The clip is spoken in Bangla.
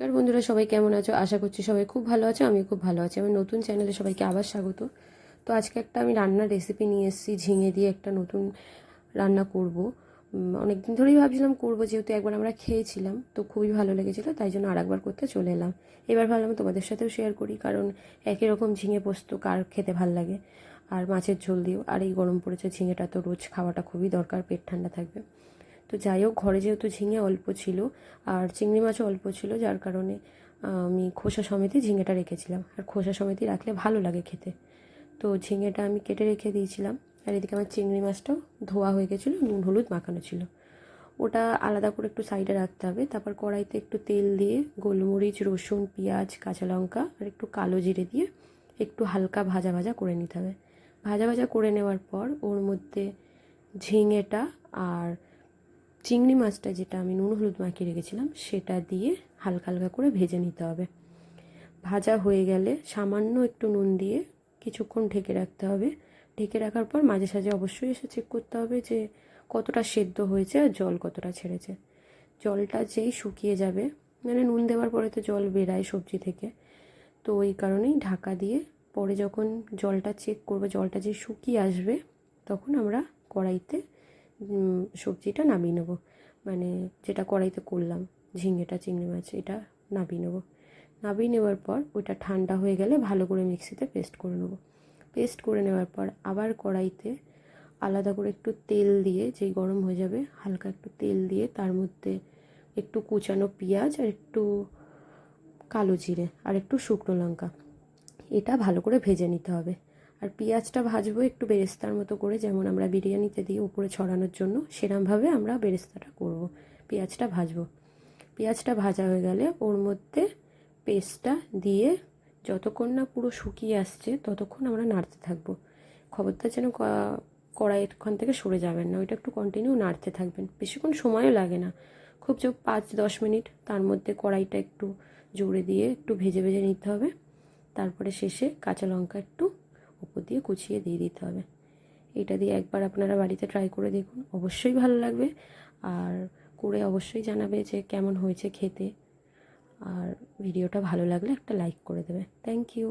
নমস্কার বন্ধুরা, সবাই কেমন আছো? আশা করছি সবাই খুব ভালো আছো আমি খুব ভালো আছি। আমার নতুন চ্যানেলে সবাইকে আবার স্বাগত। তো আজকে একটা আমি রান্নার রেসিপি নিয়ে এসেছি, ঝিঙে দিয়ে একটা নতুন রান্না করব। অনেক দিন ধরেই ভাবছিলাম করব, যেহেতু একবার আমরা খেয়েছিলাম, তো খুবই ভালো লেগেছিলো, তাই জন্য আরেকবার করতে চলে এলাম। এবার ভাবলাম তোমাদের সাথেও শেয়ার করি, কারণ একই রকম ঝিঙে পোস্ত কার খেতে ভালো লাগে, আর মাছের ঝোল দিয়েও, আর এই গরম পড়েছে, ঝিঙেটা তো রোজ খাওয়াটা খুবই দরকার, পেট ঠান্ডা থাকবে। তো যাই হোক, ঘরে যেহেতু ঝিঙে অল্প ছিল আর চিংড়ি মাছও অল্প ছিল, যার কারণে আমি খোসা সমেতই ঝিঙেটা রেখেছিলাম। আর খোসা সমেতই রাখলে ভালো লাগে খেতে। তো ঝিঙেটা আমি কেটে রেখে দিয়েছিলাম। আর এদিকে আমার চিংড়ি মাছটাও ধোয়া হয়ে গেছিল, নুন, হলুদ মাখানো ছিল। ওটা আলাদা করে একটু সাইডে রাখতে হবে। তারপর কড়াইতে একটু তেল দিয়ে গোলমরিচ, রসুন, পেঁয়াজ, কাঁচা লঙ্কা আর একটু কালো জিরে দিয়ে একটু হালকা ভাজা ভাজা করে নিতে হবে। ভাজা ভাজা করে নেওয়ার পর ওর মধ্যে ঝিঙেটা আর চিংড়ি মাছটা যেটা আমি নুন হলুদ মাখিয়ে রেখেছিলাম, সেটা দিয়ে হালকা হালকা করে ভেজে নিতে হবে। ভাজা হয়ে গেলে সামান্য একটু নুন দিয়ে কিছুক্ষণ ঢেকে রাখতে হবে। ঢেকে রাখার পর মাঝে সাঝে অবশ্যই এসে চেক করতে হবে যে কতটা সেদ্ধ হয়েছে আর জল কতটা ছেড়েছে। জলটা যেই শুকিয়ে যাবে মানে নুন দেওয়ার পরে তো জল বেরায় সবজি থেকে। তো ওই কারণেই ঢাকা দিয়ে পরে যখন জলটা চেক করব, জলটা যে শুকিয়ে আসবে, তখন আমরা কড়াইতে সবজিটা নামিয়ে নেব। মানে যেটা কড়াইতে করলাম, ঝিঙেটা, চিংড়ি মাছ, এটা নামিয়ে নেব। নামিয়ে নেওয়ার পর ওইটা ঠান্ডা হয়ে গেলে ভালো করে মিক্সিতে পেস্ট করে নেব। পেস্ট করে নেওয়ার পর আবার কড়াইতে আলাদা করে একটু তেল দিয়ে, যেই গরম হয়ে যাবে, হালকা একটু তেল দিয়ে তার মধ্যে একটু কুচানো পেঁয়াজ আর একটু কালো জিরে আর একটু শুকনো লঙ্কা। এটা ভালো করে ভেজে নিতে হবে। আর পেঁয়াজটা ভাজবো একটু বেরেস্তার মতো করে, যেমন আমরা বিরিয়ানিতে দিই উপরে ছড়ানোর জন্য, সেরমভাবে আমরা বেরেস্তাটা করব। পেঁয়াজটা ভাজবো। পেঁয়াজটা ভাজা হয়ে গেলে ওর মধ্যে পেস্টটা দিয়ে যতক্ষণ না পুরো শুকিয়ে আসছে, ততক্ষণ আমরা নাড়তে থাকব। খবরটা যেন কড়াইখান থেকে সরে যাবেন না, ওইটা একটু কন্টিনিউ নাড়তে থাকবেন। বেশিক্ষণ সময়ও লাগে না। খুব চোখ পাঁচ, দশ মিনিট, তার মধ্যে কড়াইটা একটু জোরে দিয়ে একটু ভেজে ভেজে নিতে হবে। তারপরে শেষে কাঁচা লঙ্কা একটু উপর দিয়ে কুচিয়ে দিয়ে দিতে হবে। এটা দিয়ে একবার আপনারা বাড়িতে ট্রাই করে দেখুন। অবশ্যই ভালো লাগবে। আর করে অবশ্যই জানাবে যে কেমন হয়েছে খেতে। আর ভিডিওটা ভালো লাগলে একটা লাইক করে দেবে। Thank you